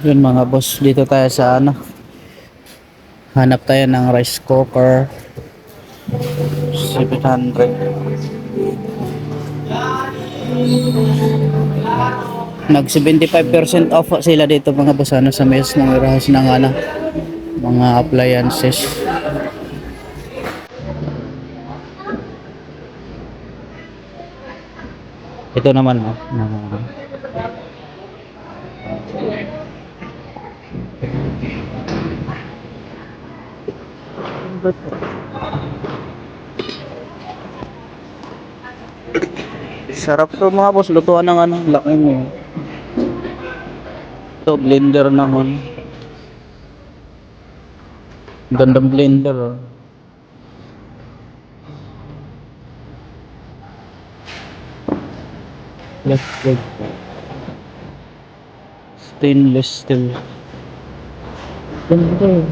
Yun mga boss, dito tayo sa ano. Hanap tayo ng rice cooker. 700. Nag 75% off sila dito mga boss ano sa mes ng warehouse ng ano mga appliances. Ito naman oh. na- Sarap to mga boss, lutuan ng ano, laki mo. Ito, blender naman. Gandang blender. Oh. left leg stainless steel. Ganda eh.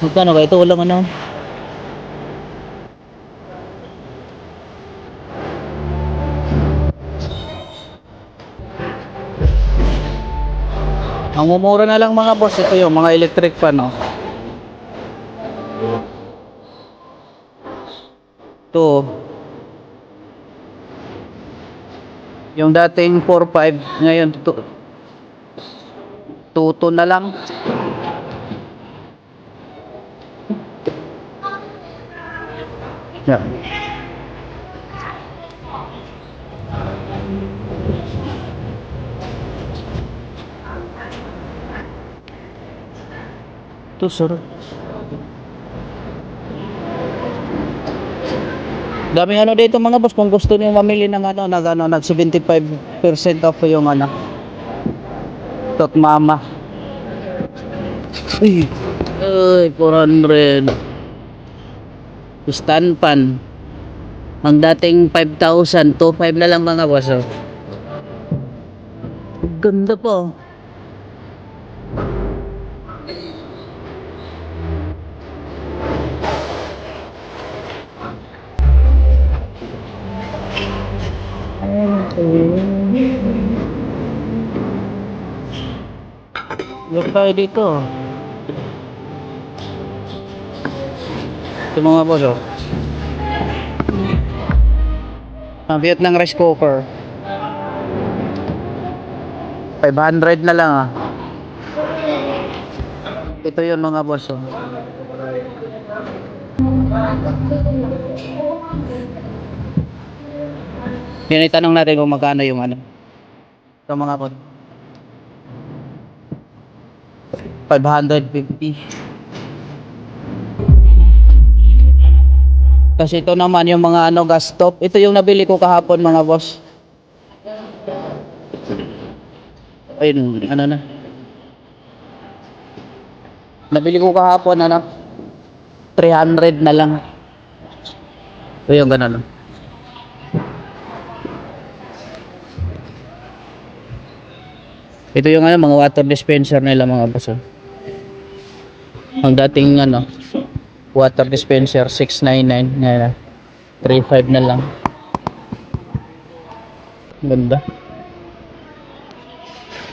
Magkano ba ito? Walang ano? Ang mumura na lang mga boss ito yung mga electric fan oh. 2 yung dating 4-5 ngayon 2 2 na lang yeah. Ito, sir. Daming ano dito mga boss kung gusto niyo mamili ng ano nag ano nag 75% off yung ano Tot Mama. Uy. Ay, 400. Stand pan. Ang dating 5,000, 2,500 na lang mga boss. Oh. Ganda po. Look tayo dito. Ito mga boss oh. Ang Vietnam rice cooker. 500 na lang ah. Ito yun mga boss oh. Yan itanong natin kung magkano yung ano. Ito mga boss. 550. Kasi ito naman yung mga ano gas stop. Ito yung nabili ko kahapon mga boss. Ayun, ano na. Nabili ko kahapon ano. 300 na lang. Ito yung ganun. Ito yung ano, mga water dispenser nila mga boss. oh. Ang dating ano, water dispenser 699 na 35 na lang. Ganda.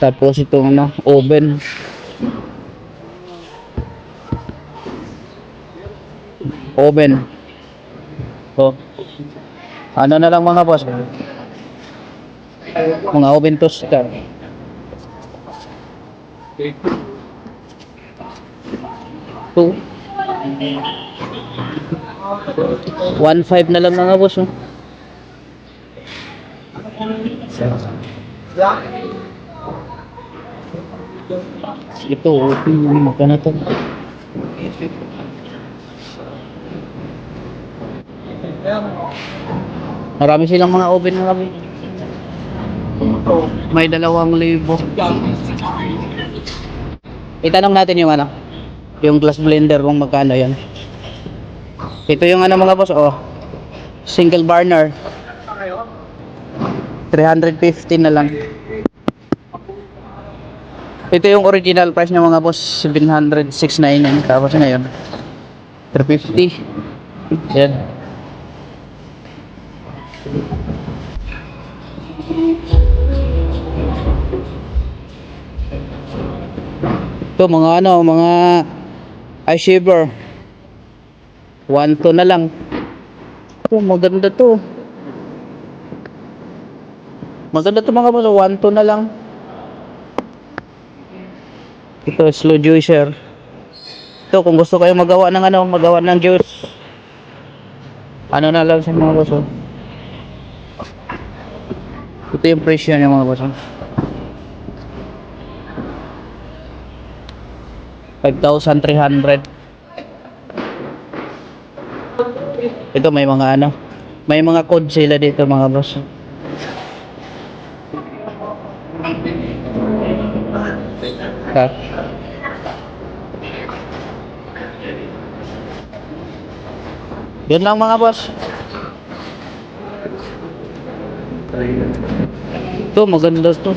Tapos itong ano, oven. Oven. So, ano na lang mga boss? Mga oven toaster. Two. One five na lang mga boss. Oh. Ito, okay. Magkano to? Marami silang mga oven na kami. May dalawang libo. Itanong natin yung ano, yung glass blender kung magkano yan. Ito yung ano mga boss, oh. Single burner. 350 na lang. Ito yung original price niya mga boss, 700, 699. Tapos ngayon, 350. Yan. Ito mga ano, mga eye shaver. 1 to na lang. Ito maganda to. Maganda to mga boss, 1 to na lang. Ito slow juicer. Ito kung gusto kayo magawa ng ano, magawa ng juice. Ano na lang sa mga boss. oh. Ito yung presyo niya mga boss. 5,300. Ito may mga ano, may mga code sila dito mga boss. Ha? Yun lang mga boss. Ito maganda to.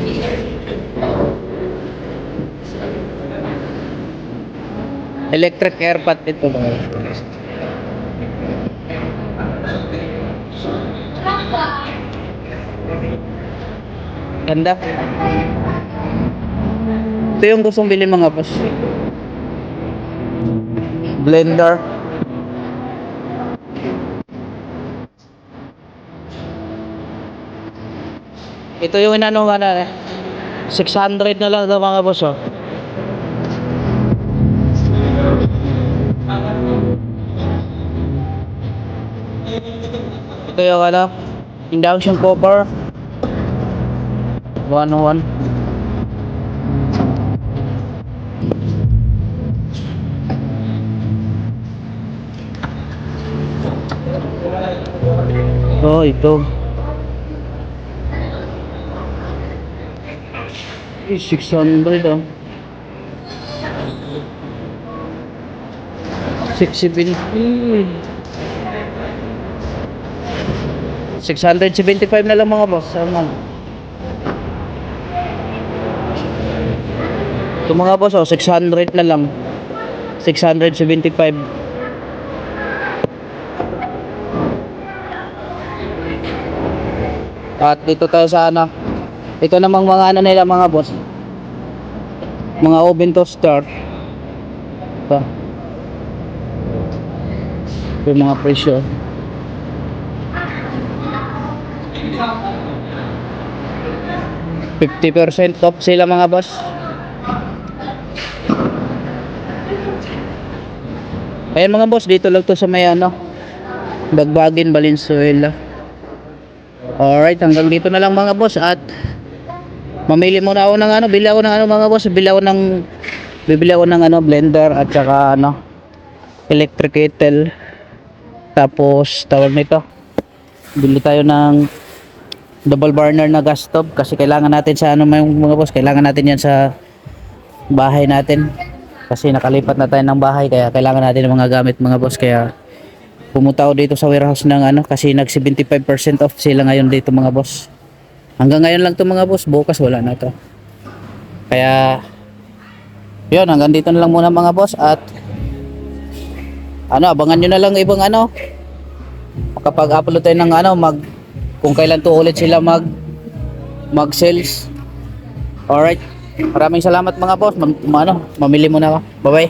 Electric airpot ito mga boss. Ganda. Ito yung gustong bilhin mga boss. Blender. Ito yung inano nga na eh. 600 na lang mga boss oh. Yung ano, induction cooker. 101. Oh, ito. Eh, 600 ah. 670. 675 na lang mga boss. Ano? Ito mga boss, oh, 600 na lang. 675. At dito tayo sa ano. Ito namang mga ano nila mga boss. Mga oven toaster. Ito. Ito yung mga presyo. Fifty percent off sila mga boss. Ayan mga boss, dito lang to sa may ano. Bagbagin, Valenzuela. Alright, hanggang dito na lang mga boss at mamili muna ako ng ano, bili ako ng ano mga boss, bili ako ng bibili ako ng ano blender at saka ano electric kettle. Tapos tawag nito. Bili tayo ng double burner na gas stove kasi kailangan natin sa ano mga boss, kailangan natin yan sa bahay natin. Kasi nakalipat na tayo ng bahay kaya kailangan natin ng mga gamit mga boss kaya pumunta ako dito sa warehouse ng ano kasi nag 75% off sila ngayon dito mga boss. Hanggang ngayon lang to mga boss, bukas wala na to. Kaya yun, hanggang dito na lang muna mga boss at ano, abangan nyo na lang ibang ano kapag upload tayo ng ano mag kung kailan to ulit sila mag mag sales. Alright. Maraming salamat mga boss. Mag, ano, mamili muna ako. Bye bye.